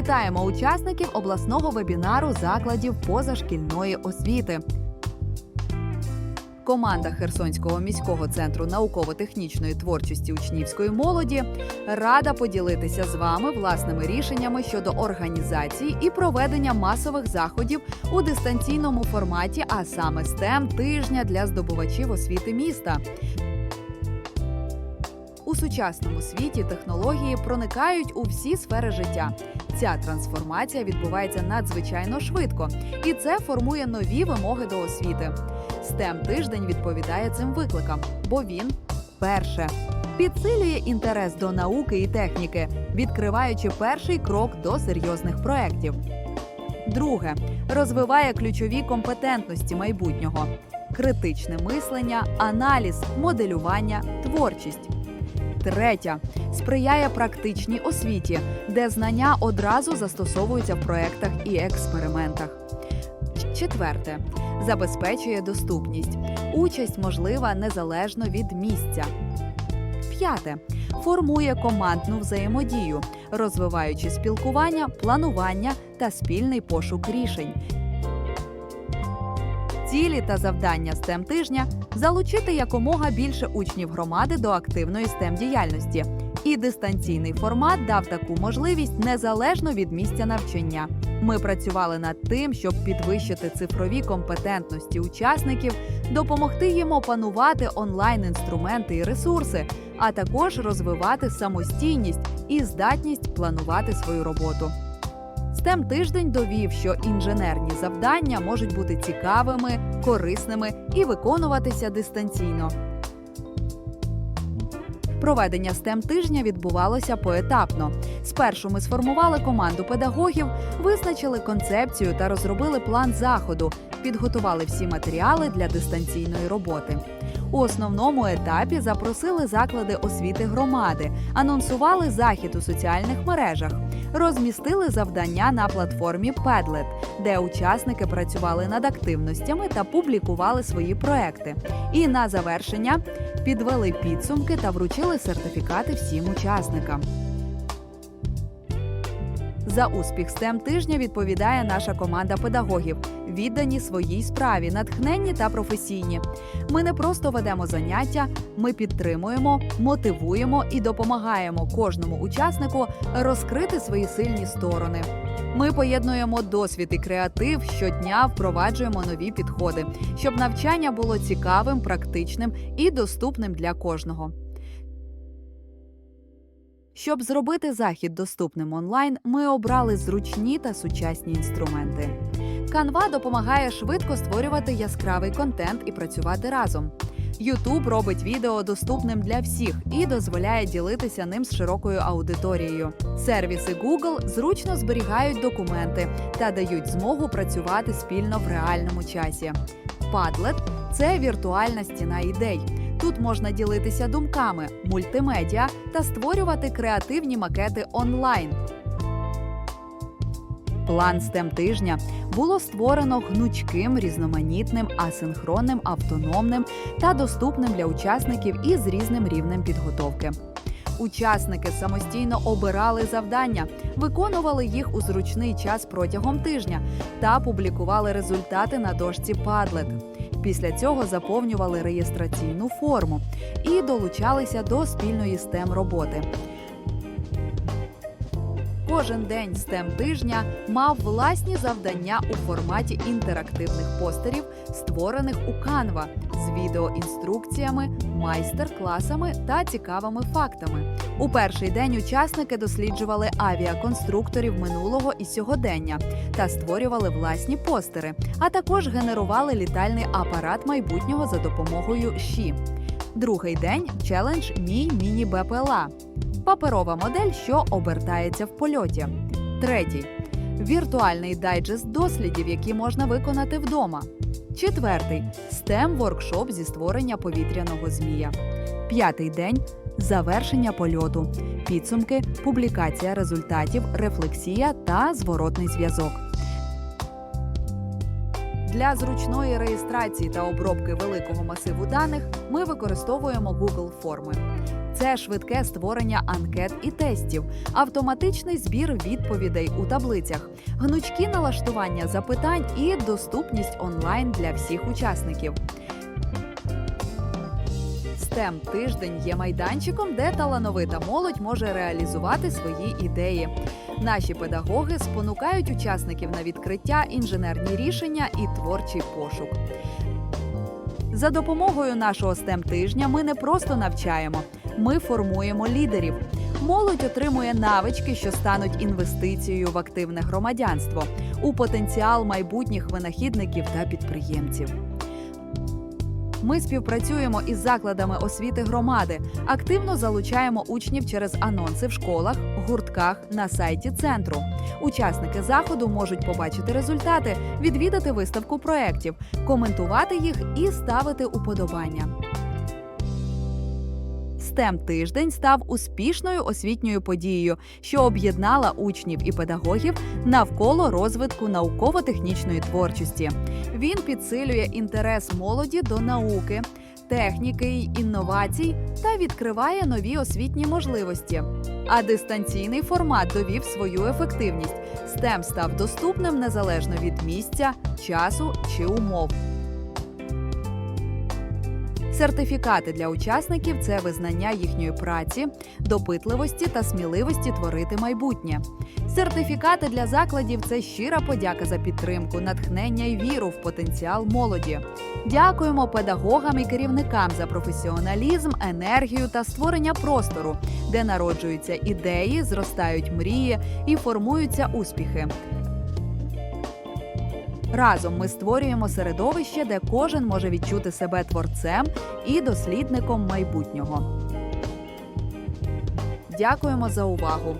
Вітаємо учасників обласного вебінару закладів позашкільної освіти. Команда Херсонського міського центру науково-технічної творчості учнівської молоді рада поділитися з вами власними рішеннями щодо організації і проведення масових заходів у дистанційному форматі, а саме STEM тижня для здобувачів освіти міста. У сучасному світі технології проникають у всі сфери життя. Ця трансформація відбувається надзвичайно швидко, і це формує нові вимоги до освіти. STEM тиждень відповідає цим викликам, бо він перше підсилює інтерес до науки і техніки, відкриваючи перший крок до серйозних проєктів. Друге розвиває ключові компетентності майбутнього: критичне мислення, аналіз, моделювання, творчість. Третя сприяє практичній освіті, де знання одразу застосовуються в проектах і експериментах. Четверте забезпечує доступність. Участь можлива незалежно від місця. П'яте формує командну взаємодію, розвиваючи спілкування, планування та спільний пошук рішень. Цілі та завдання STEM тижня залучити якомога більше учнів громади до активної STEM діяльності. І дистанційний формат дав таку можливість незалежно від місця навчання. Ми працювали над тим, щоб підвищити цифрові компетентності учасників, допомогти їм опанувати онлайн-інструменти і ресурси, а також розвивати самостійність і здатність планувати свою роботу. STEM тиждень довів, що інженерні завдання можуть бути цікавими, корисними і виконуватися дистанційно. Проведення STEM тижня відбувалося поетапно. Спершу ми сформували команду педагогів, визначили концепцію та розробили план заходу, підготували всі матеріали для дистанційної роботи. У основному етапі запросили заклади освіти громади, анонсували захід у соціальних мережах, розмістили завдання на платформі Padlet, де учасники працювали над активностями та публікували свої проекти. І на завершення підвели підсумки та вручили сертифікати всім учасникам. За успіх STEM тижня відповідає наша команда педагогів, віддані своїй справі, натхненні та професійні. Ми не просто ведемо заняття, ми підтримуємо, мотивуємо і допомагаємо кожному учаснику розкрити свої сильні сторони. Ми поєднуємо досвід і креатив щодня впроваджуємо нові підходи, щоб навчання було цікавим, практичним і доступним для кожного. Щоб зробити захід доступним онлайн, ми обрали зручні та сучасні інструменти. Canva допомагає швидко створювати яскравий контент і працювати разом. YouTube робить відео доступним для всіх і дозволяє ділитися ним з широкою аудиторією. Сервіси Google зручно зберігають документи та дають змогу працювати спільно в реальному часі. Padlet – це віртуальна стіна ідей. Тут можна ділитися думками, мультимедіа та створювати креативні макети онлайн. План STEM тижня було створено гнучким, різноманітним, асинхронним, автономним та доступним для учасників із різним рівнем підготовки. Учасники самостійно обирали завдання, виконували їх у зручний час протягом тижня та публікували результати на дошці Padlet. Після цього заповнювали реєстраційну форму і долучалися до спільної STEM роботи. Кожен день STEM тижня мав власні завдання у форматі інтерактивних постерів, створених у Canva з відеоінструкціями, майстер-класами та цікавими фактами. У перший день учасники досліджували авіаконструкторів минулого і сьогодення та створювали власні постери, а також генерували літальний апарат майбутнього за допомогою ЩІ. Другий день челендж Мій міні БПЛА. Паперова модель, що обертається в польоті. Третій віртуальний дайджест дослідів, які можна виконати вдома. Четвертий STEM воркшоп зі створення повітряного змія. П'ятий день завершення польоту, підсумки, публікація результатів, рефлексія та зворотний зв'язок. Для зручної реєстрації та обробки великого масиву даних ми використовуємо Google форми. Це швидке створення анкет і тестів, автоматичний збір відповідей у таблицях, гнучкі налаштування запитань і доступність онлайн для всіх учасників. STEM тиждень є майданчиком, де талановита молодь може реалізувати свої ідеї. Наші педагоги спонукають учасників на відкриття, інженерні рішення і творчий пошук. За допомогою нашого STEM тижня ми не просто навчаємо, ми формуємо лідерів. Молодь отримує навички, що стануть інвестицією в активне громадянство, у потенціал майбутніх винахідників та підприємців. Ми співпрацюємо із закладами освіти громади, активно залучаємо учнів через анонси в школах, гуртках на сайті центру. Учасники заходу можуть побачити результати, відвідати виставку проєктів, коментувати їх і ставити уподобання. STEM тиждень став успішною освітньою подією, що об'єднала учнів і педагогів навколо розвитку науково-технічної творчості. Він підсилює інтерес молоді до науки, техніки й інновацій та відкриває нові освітні можливості. А дистанційний формат довів свою ефективність. STEM став доступним незалежно від місця, часу чи умов. Сертифікати для учасників це визнання їхньої праці, допитливості та сміливості творити майбутнє. Сертифікати для закладів це щира подяка за підтримку, натхнення і віру в потенціал молоді. Дякуємо педагогам і керівникам за професіоналізм, енергію та створення простору, де народжуються ідеї, зростають мрії і формуються успіхи. Разом ми створюємо середовище, де кожен може відчути себе творцем і дослідником майбутнього. Дякуємо за увагу!